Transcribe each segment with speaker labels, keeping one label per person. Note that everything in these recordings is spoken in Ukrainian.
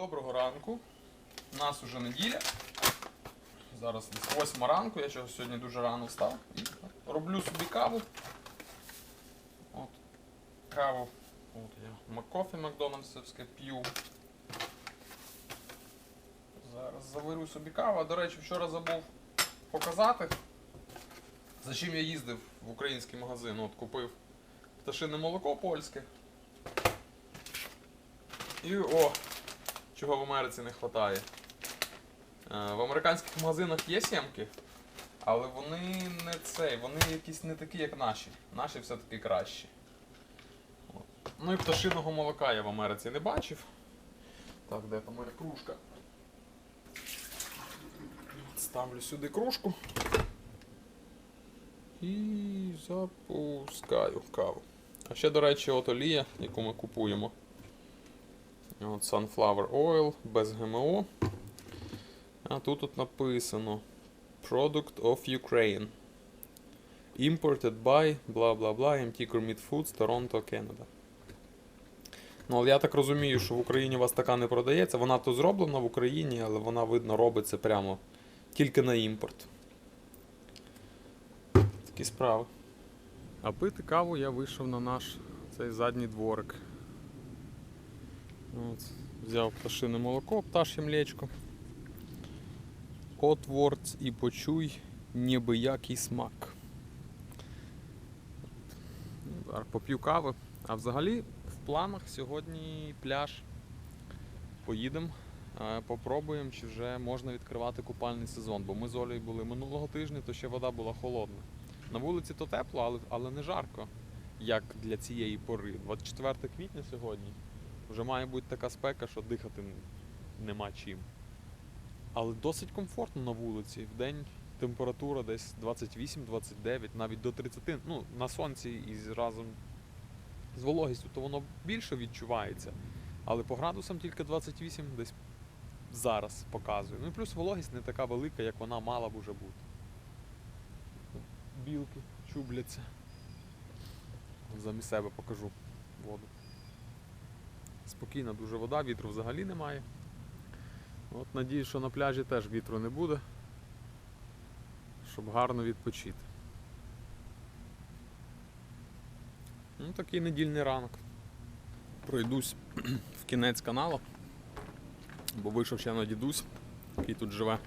Speaker 1: Доброго ранку. У нас уже неділя. Зараз десь 8 ранку, я чогось сьогодні дуже рано встав. І роблю собі каву. От. Каву. От я Маккофі Макдональдсовське п'ю. Зараз заварю собі каву. До речі, вчора забув показати, за чим я їздив в український магазин. От купив пташине молоко польське. І о, чого в Америці не вистачає. Е, В американських магазинах є сімки, але вони не цей, вони якісь не такі, як наші. Наші все-таки кращі. Ну і пташиного молока я в Америці не бачив. Так, де там моя кружка? Ставлю сюди кружку. І запускаю каву. А ще, до речі, от олія, яку ми купуємо. От Sunflower Oil без ГМО. А тут от написано Product of Ukraine. Imported by бла бла бла MT Gourmet Foods, Toronto, Canada. Ну, але я так розумію, що в Україні у вас така не продається. Вона то зроблена в Україні, але вона, видно, робиться прямо тільки на імпорт. Такі справи. А пити каву я вийшов на наш цей задній дворик. От, взяв пташине молоко, пташє млечко. Отворць і почуй небиякий смак. Ну, поп'ю кави. А взагалі в планах сьогодні пляж. Поїдемо, попробуємо, чи вже можна відкривати купальний сезон. Бо ми з Олею були минулого тижня, то ще вода була холодна. На вулиці то тепло, але, але не жарко, як для цієї пори. 24 квітня сьогодні. Вже має бути така спека, що дихати нема чим. Але досить комфортно на вулиці. В день температура десь 28-29, навіть до 30. Ну, на сонці і разом з вологістю, то воно більше відчувається. Але по градусам тільки 28 десь зараз показує. Ну і плюс вологість не така велика, як вона мала б уже бути. Білки чубляться. Замість себе покажу воду. Спокійна дуже вода, вітру взагалі немає. От надіюсь, що на пляжі теж вітру не буде, щоб гарно відпочити. Ну, такий недільний ранок. Пройдусь в кінець каналу, бо вийшов ще на дідусь, який тут живе,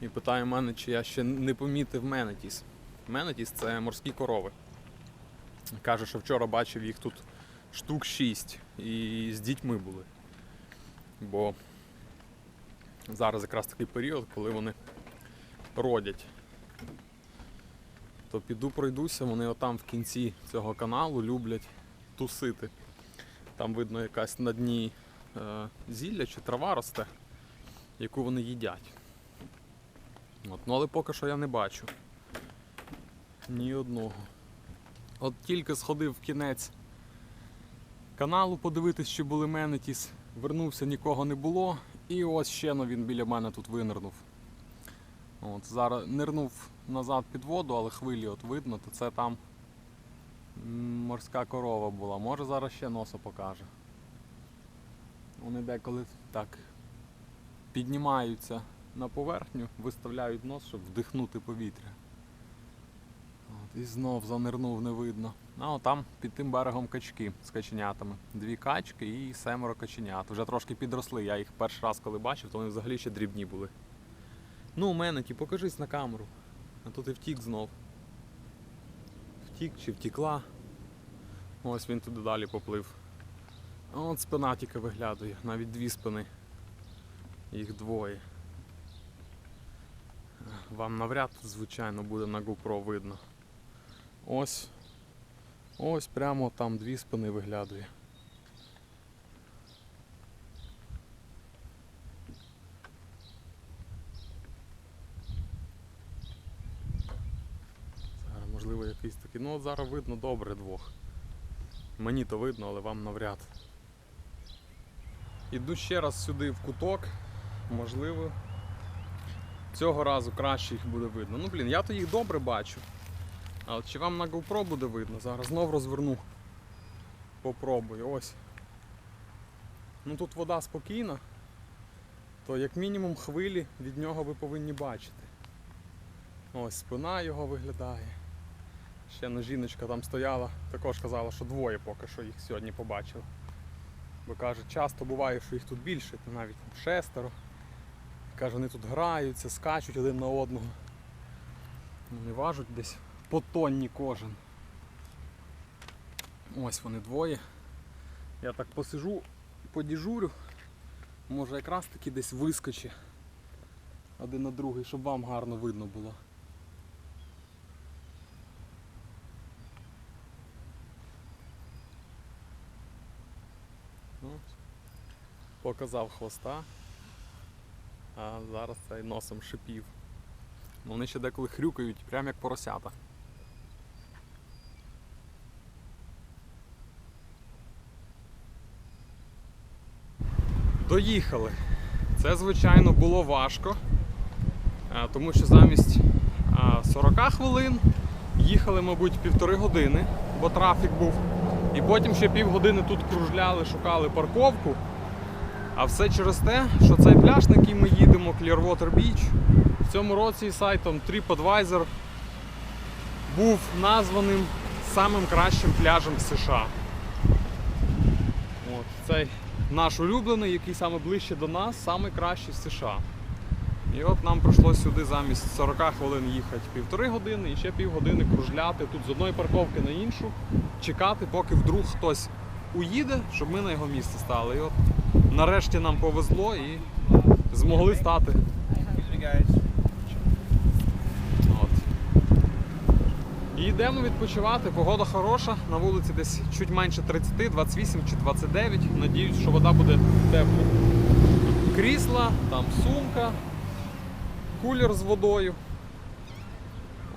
Speaker 1: і питає мене, чи я ще не помітив менетіс. Менетіс це морські корови. Каже, що вчора бачив їх тут штук 6 і з дітьми були. Бо зараз якраз такий період, коли вони родять. То піду пройдуся, вони отам в кінці цього каналу люблять тусити. Там видно якась на дні е, зілля чи трава росте, яку вони їдять. От, ну, але поки що я не бачу ні одного. От тільки сходив в кінець каналу подивитись, чи були менетіс. Вернувся, нікого не було. І ось ще ну, він біля мене тут винирнув. От, зараз нирнув назад під воду, але хвилі от видно, то це там морська корова була. Може зараз ще носа покаже. Вони деколи так піднімаються на поверхню, виставляють нос, щоб вдихнути повітря. От, і знов занирнув, не видно. А от там під тим берегом качки з каченятами. Дві качки і семеро каченят. Вже трошки підросли. Я їх перший раз, коли бачив, то вони взагалі ще дрібні були. Ну, у мене ті, покажись на камеру. А тут і втік знов. Втік чи втікла. Ось він туди далі поплив. А от спина тільки виглядає, навіть дві спини. Їх двоє. Вам навряд, звичайно, буде на GoPro видно. Ось. Ось прямо там дві спини виглядає. Зараз, можливо, якийсь такий. Ну от зараз видно добре двох. Мені то видно, але вам навряд. Іду ще раз сюди в куток. Можливо, цього разу краще їх буде видно. Ну, блін, я то їх добре бачу. А от чи вам на GoPro буде видно? Зараз знов розверну. Попробую. Ось. ну тут вода спокійна, то як мінімум хвилі від нього ви повинні бачити. Ось спина його виглядає. Ще ну, жіночка там стояла, також казала, що двоє поки що їх сьогодні побачила. Бо каже, часто буває, що їх тут більше, то навіть шестеро. Каже, вони тут граються, скачуть один на одного. Вони важуть десь по тонні кожен. Ось вони двоє. Я так посижу, подіжурю. Може якраз таки десь вискоче один на другий, щоб вам гарно видно було. Ну, Показав хвоста, а зараз цей носом шипів. Вони ще деколи хрюкають, прям як поросята. Доїхали. Це, звичайно, було важко, тому що замість 40 хвилин їхали, мабуть, півтори години, бо трафік був. І потім ще півгодини тут кружляли, шукали парковку. А все через те, що цей пляж, на який ми їдемо, Clearwater Beach, в цьому році сайтом TripAdvisor був названим самим кращим пляжем в США. От, цей наш улюблений, який саме ближче до нас, самий кращий в США. І от нам прийшлося сюди замість 40 хвилин їхати півтори години і ще півгодини кружляти тут з одної парковки на іншу, чекати, поки вдруг хтось уїде, щоб ми на його місце стали. І от нарешті нам повезло і змогли стати. От. І йдемо відпочивати. Погода хороша, на вулиці десь чуть менше 30, 28 чи 29. Надіюсь, що вода буде тепла. Крісла, там сумка, кулер з водою.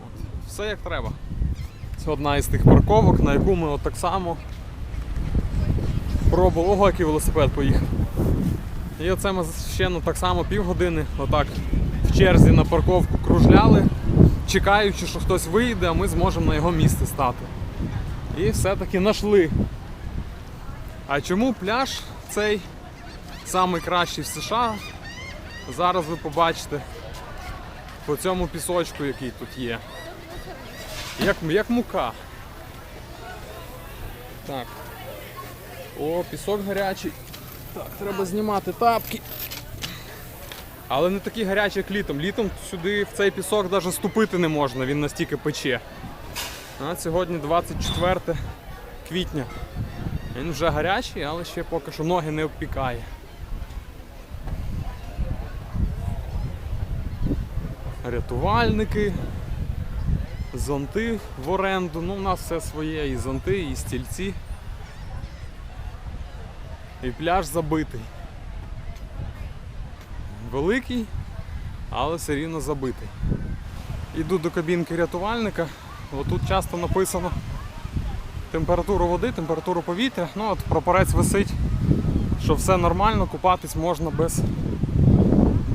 Speaker 1: От. Все як треба. Це одна із тих парковок, на яку ми от так само пробували. Ого, який велосипед поїхав. І оце ми ще ну, так само півгодини отак в черзі на парковку кружляли, чекаючи, що хтось вийде, а ми зможемо на його місце стати. І все-таки знайшли. А чому пляж цей самий кращий в США? Зараз ви побачите по цьому пісочку, який тут є. Як, як мука. Так. О, пісок гарячий. Так, треба знімати тапки. Але не такий гарячий, як літом. Літом сюди в цей пісок навіть ступити не можна, він настільки пече. А сьогодні 24 квітня. Він вже гарячий, але ще поки що ноги не обпікає. Рятувальники, зонти в оренду. Ну, у нас все своє, і зонти, і стільці. І пляж забитий. Великий, але все рівно забитий. Іду до кабінки рятувальника. Отут часто написано температуру води, температуру повітря. Ну от прапорець висить, що все нормально, купатись можна без,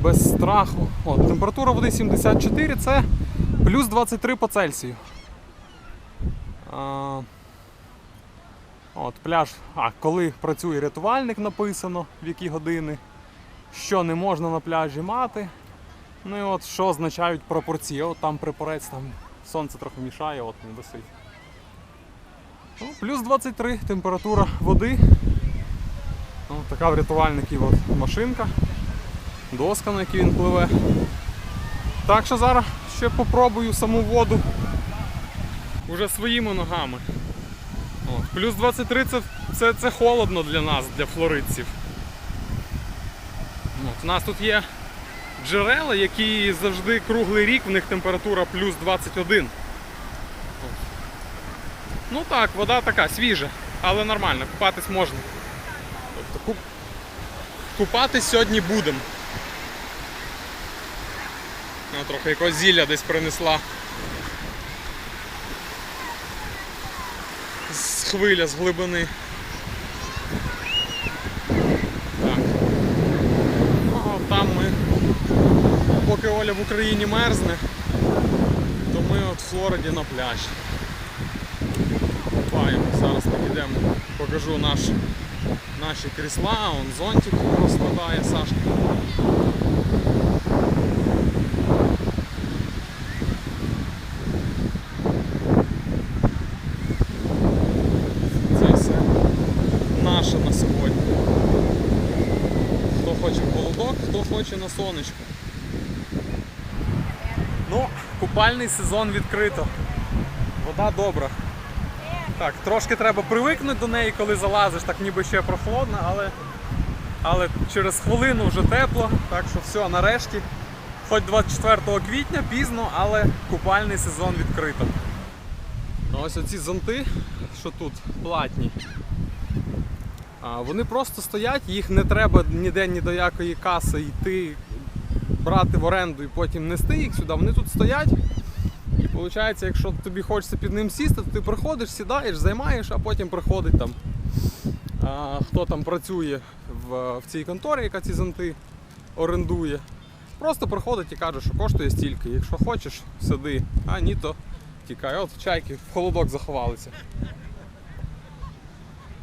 Speaker 1: без страху. От, температура води 74, це плюс 23 по Цельсію. А, От пляж, а коли працює рятувальник, написано в які години, що не можна на пляжі мати. Ну і от що означають пропорції. От там припорець, там сонце трохи мішає, от він висить. Ну, плюс 23 температура води. Ну, така в рятувальників от машинка, доска, на якій він пливе. Так що зараз ще попробую саму воду уже своїми ногами. От. Плюс 23 це, це, це холодно для нас, для флоридців. У нас тут є джерела, які завжди круглий рік, в них температура плюс 21. Ну так, вода така свіжа, але нормально, купатись можна. Тобто куп... купатись сьогодні будемо. Ну, трохи якогось зілля десь принесла. з хвиля з глибини. Так. Ну, а там ми, поки Оля в Україні мерзне, то ми от в Флориді на пляжі. Купаємо. Зараз підійдемо, покажу наш наші крісла, он зонтик розкладає Сашка. Це все наше на сьогодні. Хто хоче в хто хоче на сонечко. Ну, купальний сезон відкрито. Вода добра. Так, трошки треба привикнути до неї, коли залазиш, так ніби ще прохолодно, але, але через хвилину вже тепло. Так що все, нарешті. Хоч 24 квітня пізно, але купальний сезон відкрито. А ось оці зонти, що тут платні. Вони просто стоять, їх не треба ніде ні до якої каси йти, брати в оренду і потім нести їх сюди. Вони тут стоять. І виходить, якщо тобі хочеться під ним сісти, то ти приходиш, сідаєш, займаєш, а потім приходить там, а, хто там працює в, в цій конторі, яка ці зонти орендує. Просто приходить і каже, що коштує стільки. Якщо хочеш, сиди, а ні, то тікай. От чайки в холодок заховалися.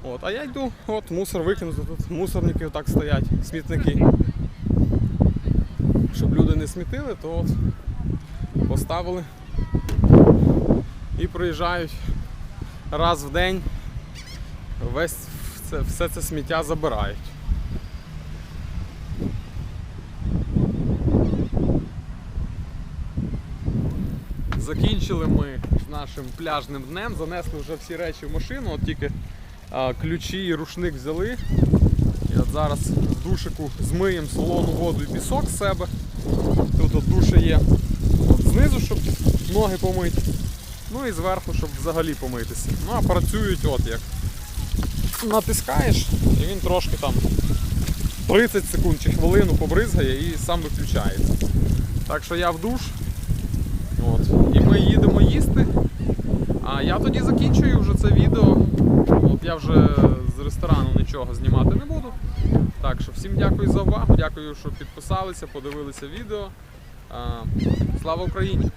Speaker 1: От, а я йду, от мусор викинути, тут мусорники отак стоять, смітники. Щоб люди не смітили, то от поставили і приїжджають раз в день, весь це, все це сміття забирають. Закінчили ми з нашим пляжним днем, занесли вже всі речі в машину, от тільки а, ключі і рушник взяли. І от зараз в душику змиємо солону воду і пісок з себе. Тут душа є от знизу, щоб ноги помити. Ну і зверху, щоб взагалі помитися. Ну а працюють от як. Натискаєш і він трошки там 30 секунд чи хвилину побризгає і сам виключається. Так що я в душ. От. І ми їдемо їсти. А я тоді закінчую вже це відео. От я вже з ресторану нічого знімати не буду. Так що всім дякую за увагу, дякую, що підписалися, подивилися відео. Слава Україні!